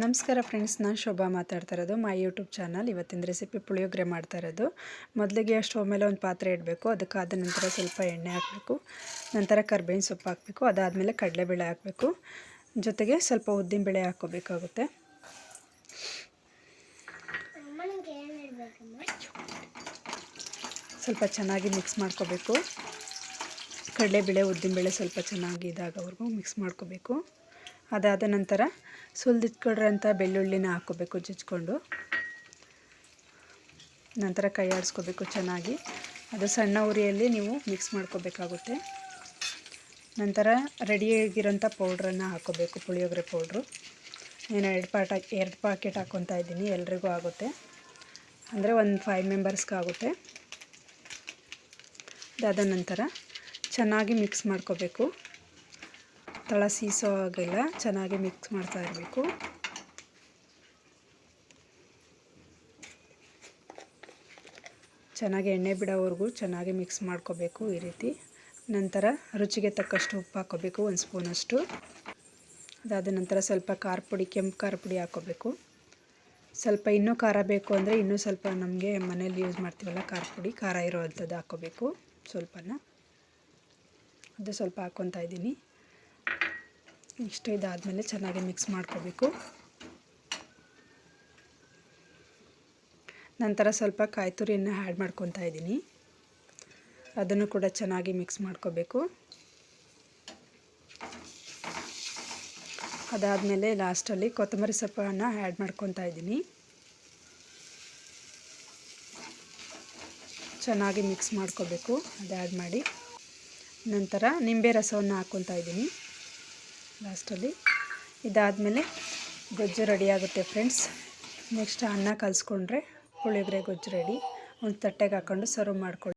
ನಮಸ್ಕಾರ ಫ್ರೆಂಡ್ಸ್, ನಾನು ಶೋಭಾ ಮಾತಾಡ್ತಾ ಇರೋದು. My YouTube channel. ಇವತ್ತಿನ ರೆಸಿಪಿ ಪುಳಿಯೋಗರೆ ಮಾಡ್ತಾ ಇರೋದು. ಮೊದಲಿಗೆ ಸ್ಟವ್ ಮೇಲೆ ಒಂದು ಪಾತ್ರೆ ಇಡಬೇಕು. ಅದಕ್ಕಾದ ನಂತರ ಸ್ವಲ್ಪ ಎಣ್ಣೆ ಹಾಕಬೇಕು. ನಂತರ ಕರ್ಬೇವಿನ ಸೊಪ್ಪು ಹಾಕಬೇಕು. ಅದಾದಮೇಲೆ ಕಡಲೆಬೇಳೆ ಹಾಕಬೇಕು. ಜೊತೆಗೆ ಸ್ವಲ್ಪ ಉದ್ದಿನ ಬೇಳೆ ಹಾಕ್ಕೋಬೇಕಾಗುತ್ತೆ. ಸ್ವಲ್ಪ ಚೆನ್ನಾಗಿ ಮಿಕ್ಸ್ ಮಾಡ್ಕೋಬೇಕು. ಕಡಲೆಬೇಳೆ, ಉದ್ದಿನಬೇಳೆ ಸ್ವಲ್ಪ ಚೆನ್ನಾಗಿ ಇದಾಗವ್ರಿಗೂ ಮಿಕ್ಸ್ ಮಾಡ್ಕೋಬೇಕು. ಅದಾದ ನಂತರ ಸುಲಿದಿಟ್ಕೊಳ್ರಂಥ ಬೆಳ್ಳುಳ್ಳಿನ ಹಾಕೋಬೇಕು ಜಜ್ಕೊಂಡು. ನಂತರ ಕೈ ಆಡಿಸ್ಕೋಬೇಕು ಚೆನ್ನಾಗಿ. ಅದು ಸಣ್ಣ ಉರಿಯಲ್ಲಿ ನೀವು ಮಿಕ್ಸ್ ಮಾಡ್ಕೋಬೇಕಾಗುತ್ತೆ. ನಂತರ ರೆಡಿಯಾಗಿರೋಂಥ ಪೌಡ್ರನ್ನು ಹಾಕೋಬೇಕು ಪುಳಿಯೋಗರೆ ಪೌಡ್ರು ನಾನು ಎರಡು ಪಾಟ, ಎರಡು ಪಾಕೆಟ್ ಹಾಕ್ಕೊತಾ ಇದ್ದೀನಿ, ಎಲ್ರಿಗೂ ಆಗುತ್ತೆ. ಅಂದರೆ ಒಂದು ಫೈವ್ ಮೆಂಬರ್ಸ್ಗಾಗುತ್ತೆ ಅದಾದ ನಂತರ ಚೆನ್ನಾಗಿ ಮಿಕ್ಸ್ ಮಾಡ್ಕೋಬೇಕು. ತಳ ಸೀಸೋ ಹಾಗೆಲ್ಲ ಚೆನ್ನಾಗಿ ಮಿಕ್ಸ್ ಮಾಡ್ತಾ ಇರಬೇಕು. ಚೆನ್ನಾಗಿ ಎಣ್ಣೆ ಬಿಡೋವರೆಗೂ ಚೆನ್ನಾಗಿ ಮಿಕ್ಸ್ ಮಾಡ್ಕೋಬೇಕು ಈ ರೀತಿ. ನಂತರ ರುಚಿಗೆ ತಕ್ಕಷ್ಟು ಉಪ್ಪು ಹಾಕ್ಕೋಬೇಕು ಒಂದು ಸ್ಪೂನಷ್ಟು ಅದಾದ ನಂತರ ಸ್ವಲ್ಪ ಖಾರ ಪುಡಿ, ಕೆಂಪು ಖಾರ ಪುಡಿ ಹಾಕ್ಕೋಬೇಕು ಸ್ವಲ್ಪ ಇನ್ನೂ ಖಾರ ಬೇಕು ಅಂದರೆ ಇನ್ನೂ ಸ್ವಲ್ಪ ನಮಗೆ ಮನೇಲಿ ಯೂಸ್ ಮಾಡ್ತೀವಲ್ಲ ಖಾರ ಪುಡಿ, ಖಾರ ಇರೋ ಅಂಥದ್ದು ಹಾಕ್ಕೋಬೇಕು ಸ್ವಲ್ಪನ. ಅದು ಸ್ವಲ್ಪ ಹಾಕ್ಕೊತಾ ಇದ್ದೀನಿ. ಇಷ್ಟು ಇದಾದಮೇಲೆ ಚೆನ್ನಾಗಿ ಮಿಕ್ಸ್ ಮಾಡ್ಕೋಬೇಕು. ನಂತರ ಸ್ವಲ್ಪ ಕಾಯಿ ತುರಿಯನ್ನು ಆ್ಯಡ್ ಮಾಡ್ಕೊತಾ ಇದ್ದೀನಿ. ಅದನ್ನು ಕೂಡ ಚೆನ್ನಾಗಿ ಮಿಕ್ಸ್ ಮಾಡ್ಕೋಬೇಕು. ಅದಾದಮೇಲೆ ಲಾಸ್ಟಲ್ಲಿ ಕೊತ್ತಂಬರಿ ಸೊಪ್ಪನ್ನು ಆ್ಯಡ್ ಮಾಡ್ಕೊತಾ ಇದ್ದೀನಿ. ಚೆನ್ನಾಗಿ ಮಿಕ್ಸ್ ಮಾಡ್ಕೋಬೇಕು. ಅದು ಆ್ಯಡ್ ಮಾಡಿ. ನಂತರ ನಿಂಬೆ ರಸವನ್ನು ಹಾಕ್ಕೊತಾ ಇದ್ದೀನಿ. ಲಾಸ್ಟಲ್ಲಿ ಇದಾದಮೇಲೆ ಗೊಜ್ಜು ರೆಡಿ ಆಗುತ್ತೆ ಫ್ರೆಂಡ್ಸ್ ನೆಕ್ಸ್ಟ್ ಅನ್ನ ಕಲಿಸ್ಕೊಂಡ್ರೆ ಪುಳಿಯೋಗರೆ ಗೊಜ್ಜು ರೆಡಿ ಒಂದು ತಟ್ಟೆಗೆ ಹಾಕ್ಕೊಂಡು ಸರ್ವ್ ಮಾಡ್ಕೊಳ್ಳಿ.